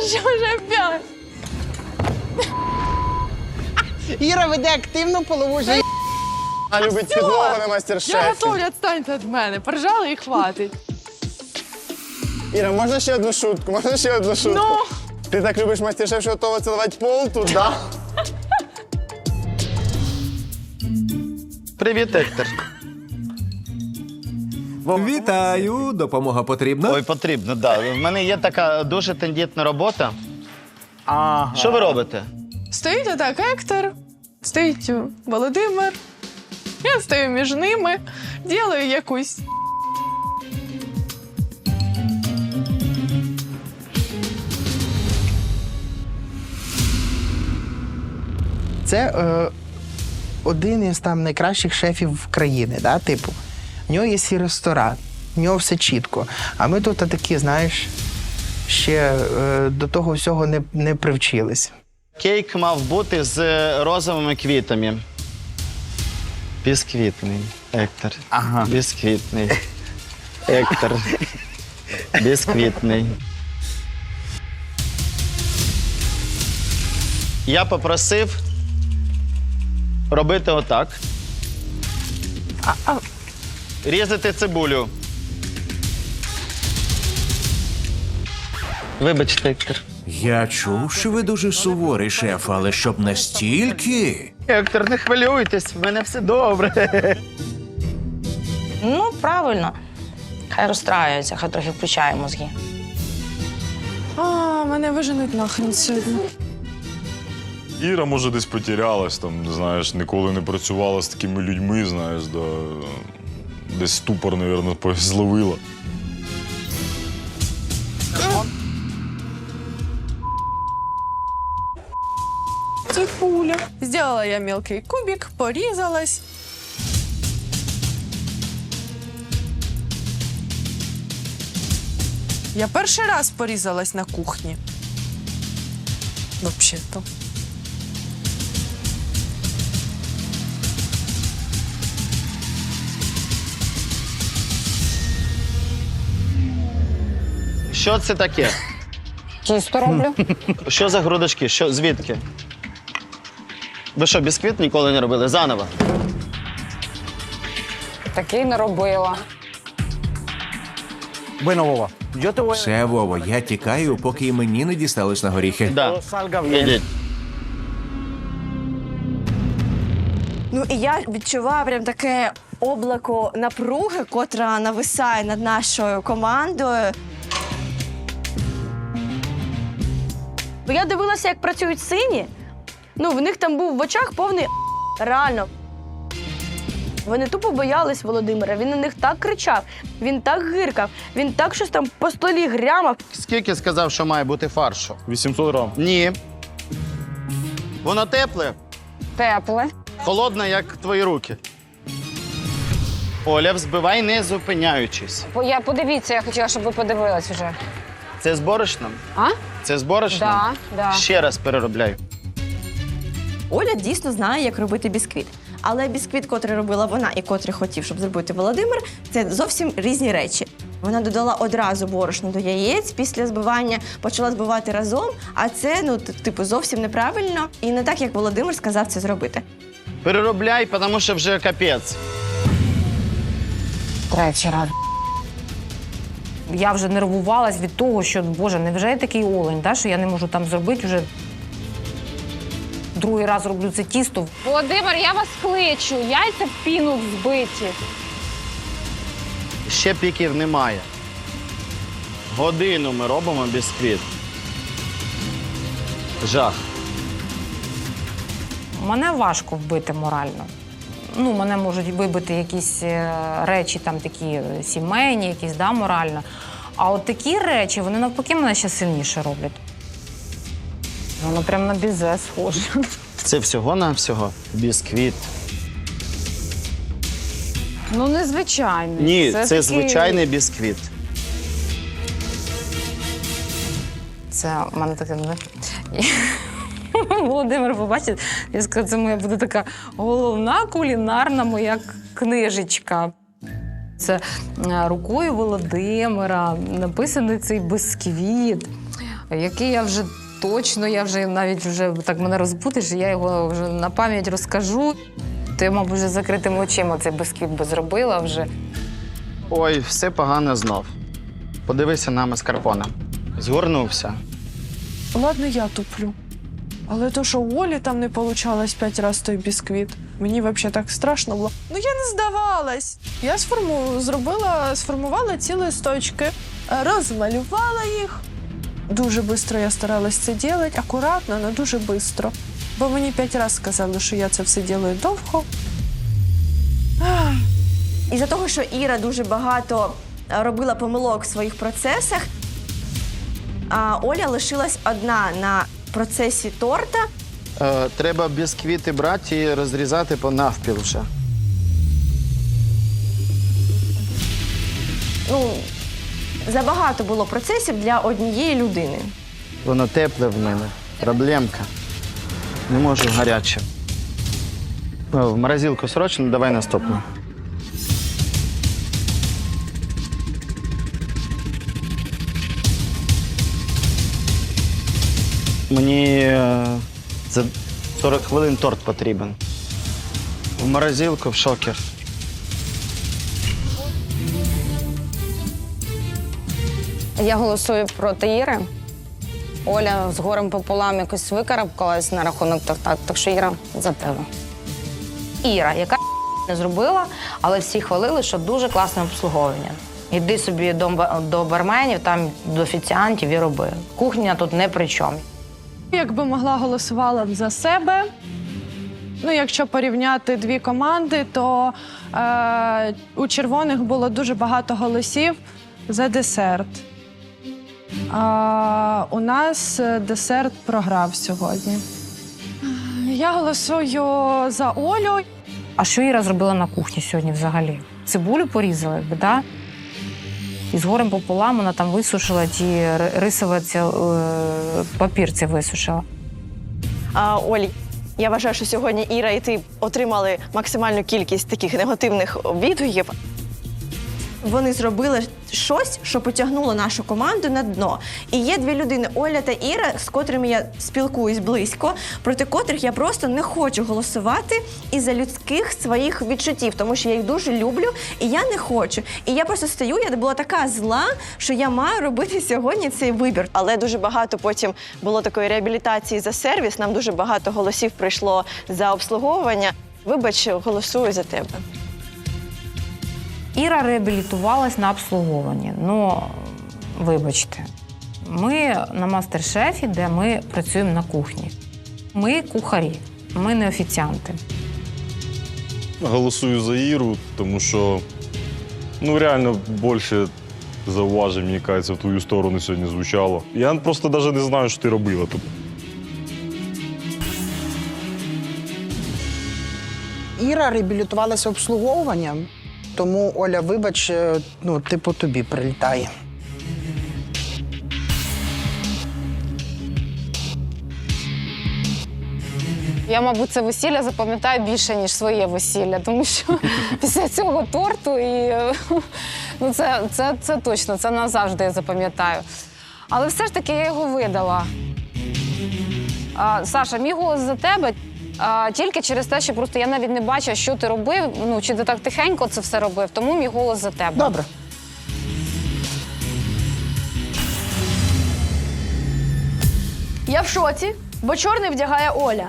Боже, вже опять. Іра веде активну полову життя. А любить підлогу на Я мастер-шефі. готовлю, відстаньте від мене. Поржали і хватить. Іра, можна ще одну шутку? Можна ще одну шутку? Ну, Ти так любиш мастер-шеф, що готова цілувати пол тут, да? Привіт, Ектор. Вітаю, допомога потрібна. Ой, потрібно, так. Да. В мене є така дуже тендітна робота. Ага. Що ви робите? стоїть отак Ектор, стоїть Володимир. Я стою між ними, ділаю якусь. Це е, один із там найкращих шефів країни, да? типу. В нього є свій ресторан, в нього все чітко. А ми тут такі, знаєш, ще е, до того всього не, не привчились. Кейк мав бути з розовими квітами. Бісквітний, Ектор. Ага. Бісквітний. Ектор. Бісквітний. Я попросив робити отак. Різати цибулю. Вибачте, Ектор. Я чув, що ви дуже суворий шеф, але щоб настільки. Ектор, не хвилюйтесь, в мене все добре. Ну, правильно. Хай розстраюється, хай трохи включає мозги. А, мене виженуть нахрен сьогодні. Іра, може, десь потерялась, там, знаєш, ніколи не працювала з такими людьми, знаєш, да, десь ступор, мабуть, зловила. Цибуля. Сделала я мелкий кубик, порізалась. Я перший раз порізалась на кухні. Взагалі-то. Що це таке? Тісто роблю. Що за грудочки? Що, звідки? Ви що, бісквіт ніколи не робили? Заново. Такий не робила. Все, Вова, я тікаю, поки і мені не дістались на горіхи. Да. Ідіть. Ну і я відчуваю прям таке облако напруги, котра нависає над нашою командою. Бо я дивилася, як працюють сині. Ну, в них там був в очах повний реально. Вони тупо боялись Володимира. Він на них так кричав, він так гиркав, він так щось там по столі грямав. Скільки сказав, що має бути фаршу? 800 грам. Ні. Воно тепле, Тепле. холодне, як твої руки. Оля, взбивай, не зупиняючись. Бо я подивіться, я хотіла, щоб ви подивились вже. Це з борошном? А? Це з борошном? Да, да. Ще раз переробляй. Оля дійсно знає, як робити бісквіт. Але бісквіт, котрий робила вона і котрий хотів, щоб зробити Володимир, це зовсім різні речі. Вона додала одразу борошно до яєць після збивання, почала збивати разом, а це ну типу зовсім неправильно і не так, як Володимир сказав це зробити. Переробляй, тому що вже капець. Третій раз. Я вже нервувалась від того, що Боже, невже я такий олень, да, що я не можу там зробити вже другий раз роблю це тісто. Володимир, я вас кличу. Яйця в піну збиті. Ще піків немає. Годину ми робимо бісквіт. Жах. Мене важко вбити морально. Ну, мене можуть вибити якісь е, речі, там такі сімейні, якісь да, морально. А от такі речі, вони навпаки мене ще сильніше роблять. Воно прям на бізе схоже. Це всього на всього бісквіт. Ну, незвичайний. Ні, це, такий- звичайний бісквіт. Це в мене таке. Володимир побачить, я скажу, це моя буде така головна кулінарна моя книжечка. Це е, рукою Володимира написаний цей бисквіт. який я вже точно, я вже навіть вже так мене розбудиш, я його вже на пам'ять розкажу. То я, мабуть, вже закритими очима цей бисквіт би зробила вже. Ой, все погано знов. Подивися на маскарпоне. Згорнувся. Ладно, я туплю. Але то, що у Олі там не получалось п'ять разів той бісквіт, мені взагалі так страшно було. Ну я не здавалась. Я сформу... зробила, сформувала ці листочки, розмалювала їх. Дуже швидко я старалась це робити, акуратно, але дуже швидко. Бо мені п'ять разів сказали, що я це все роблю довго. Із-за того, що Іра дуже багато е, робила помилок в своїх процесах, а Оля лишилась одна на процесі торта. Е, треба бісквіти брати і розрізати по навпіл вже. Ну, забагато було процесів для однієї людини. Воно тепле в мене. Проблемка. Не можу гаряче. О, В морозилку срочно, давай наступну. Мені е, за 40 хвилин торт потрібен. В морозилку в шокер. Я голосую проти Іри. Оля з горем пополам якось викарабкалась на рахунок торта, так що Іра за тебе. Іра, яка не зробила, але всі хвалили, що дуже класне обслуговування. Іди собі до барменів, там до офіціантів і роби. Кухня тут не при чому. Якби могла голосувала б за себе. Ну, якщо порівняти дві команди, то е, у червоних було дуже багато голосів за десерт. А у нас е, десерт програв сьогодні. Я голосую за Олю. А що Іра зробила на кухні сьогодні взагалі? Цибулю порізала, якби, да? І з горем пополам вона там висушила ті ри- рисове ця, е, папір це висушила. А, Оль, я вважаю, що сьогодні Іра і ти отримали максимальну кількість таких негативних відгуків. Вони зробили щось, що потягнуло нашу команду на дно. І є дві людини Оля та Іра, з котрими я спілкуюсь близько, проти котрих я просто не хочу голосувати із-за людських своїх відчуттів, тому що я їх дуже люблю, і я не хочу. І я просто стою, я була така зла, що я маю робити сьогодні цей вибір. Але дуже багато потім було такої реабілітації за сервіс. Нам дуже багато голосів прийшло за обслуговування. Вибач, голосую за тебе. Іра реабілітувалась на обслуговуванні. Ну, вибачте, ми на мастер-шефі, де ми працюємо на кухні. Ми кухарі, ми не офіціанти. Голосую за Іру, тому що ну реально більше зауважень, мені кажеться, в твою сторону сьогодні звучало. Я просто навіть не знаю, що ти робила тут. Іра реабілітувалася обслуговуванням, тому Оля, вибач, е, ну, типу, тобі прилітає. Я, мабуть, це весілля запам'ятаю більше, ніж своє весілля, тому що після цього торту і е, ну, це, це, це точно, це назавжди я запам'ятаю. Але все ж таки я його видала. А, Саша, мій голос за тебе. А, тільки через те, що просто я навіть не бачила, що ти робив, ну чи ти так тихенько це все робив, тому мій голос за тебе. Добре. Я в шоці, бо чорний вдягає Оля.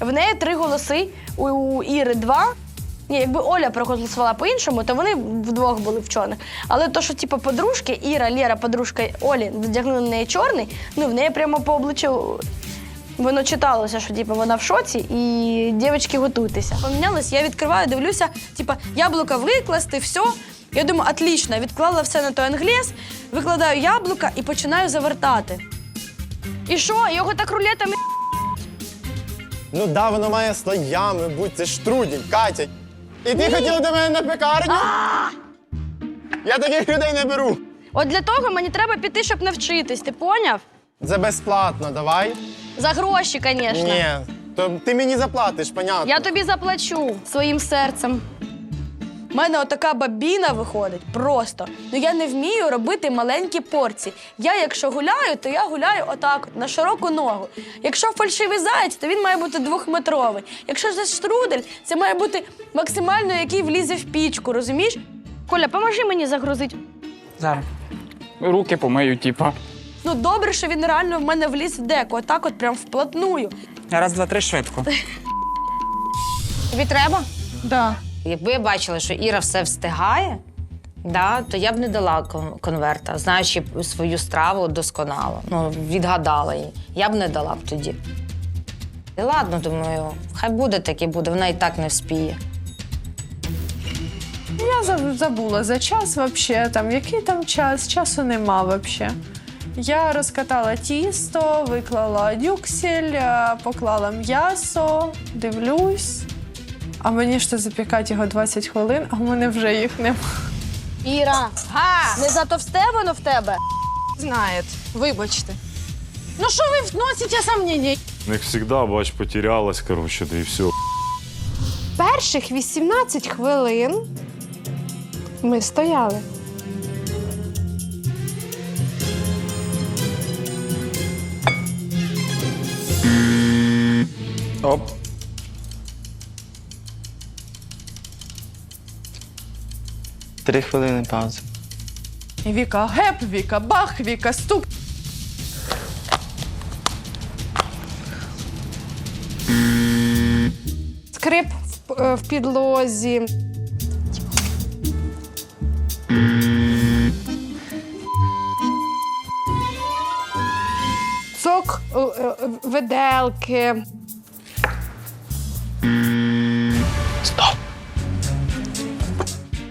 В неї три голоси, у, у Іри два. Ні, якби Оля проголосувала по-іншому, то вони вдвох були в чорних. Але то, що типу, подружки, Іра, Лєра, подружка Олі, вдягнули на неї чорний, ну в неї прямо по обличчю воно читалося, що типу, вона в шоці, і дівчатки готуйтеся. Помінялось, я відкриваю, дивлюся, типу, яблука викласти, все. Я думаю, отлично, відклала все на той англіс, викладаю яблука і починаю завертати. І що? Його так рулетами Ну да, воно має слоями бути, це штрудель, Катя. І ти хотіла до мене на пекарню? Я таких людей не беру. От для того мені треба піти, щоб навчитись, ти поняв? Це безплатно, давай. За гроші, звісно. Ні, то ти мені заплатиш, понятно. Я тобі заплачу своїм серцем. У мене отака бабіна виходить просто. Ну я не вмію робити маленькі порції. Я, якщо гуляю, то я гуляю отак, от, на широку ногу. Якщо фальшивий заєць, то він має бути двохметровий. Якщо це штрудель, це має бути максимально, який влізе в пічку, розумієш? Коля, поможи мені загрузити. Зараз. Руки помию, типа. Ну добре, що він реально в мене вліз в деку, отак от прям вплотную. Раз, два, три, швидко. Тобі треба? Да. Якби я бачила, що Іра все встигає, да, то я б не дала кон- конверта, знаючи свою страву досконало. Ну, відгадала її. Я б не дала б тоді. І ладно, думаю, хай буде так і буде, вона і так не вспіє. Я за- забула за час вообще, там який там час, часу нема вообще. Я розкатала тісто, виклала дюксель, е, поклала м'ясо, дивлюсь. А мені ж то запікати його 20 хвилин, а в мене вже їх нема. Іра, не затовсте воно в тебе? Знає, вибачте. Ну що ви вносите сомнення? Як завжди, бач, потерялась, коротше, да і все. Перших 18 хвилин ми стояли. Оп. Три хвилини паузи. Віка геп, Віка бах, Віка стук. Скрип в, е, в підлозі. Е, е.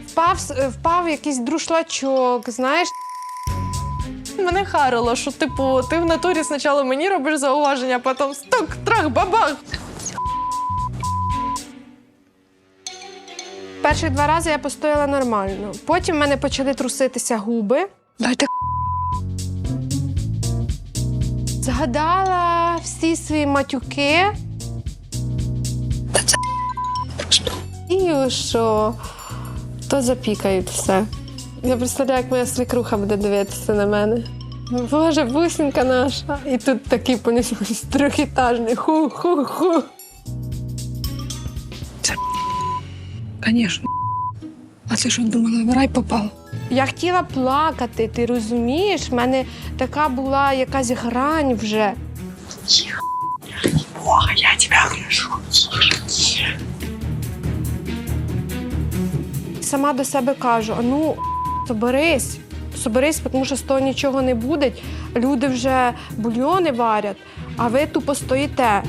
Впав, с- е, впав якийсь друшлачок, знаєш. Мене харило, що типу, ти в натурі спочатку мені робиш зауваження, а потім стук, трах, бабах. Перші два рази я постояла нормально. Потім в мене почали труситися губи. Дайте Згадала всі свої матюки. І що? То запікають все. Я представляю, як моя свекруха буде дивитися на мене. Боже, бусинка наша. І тут такий понеслось трьохітажний. Ху-ху-ху. Звісно. А ти що думала, в рай попав? Я хотіла плакати, ти розумієш? У мене така була якась грань вже. Сама до себе кажу: а ну, соберись, соберись, тому що з того нічого не буде. Люди вже бульйони варять, а ви тупо стоїте.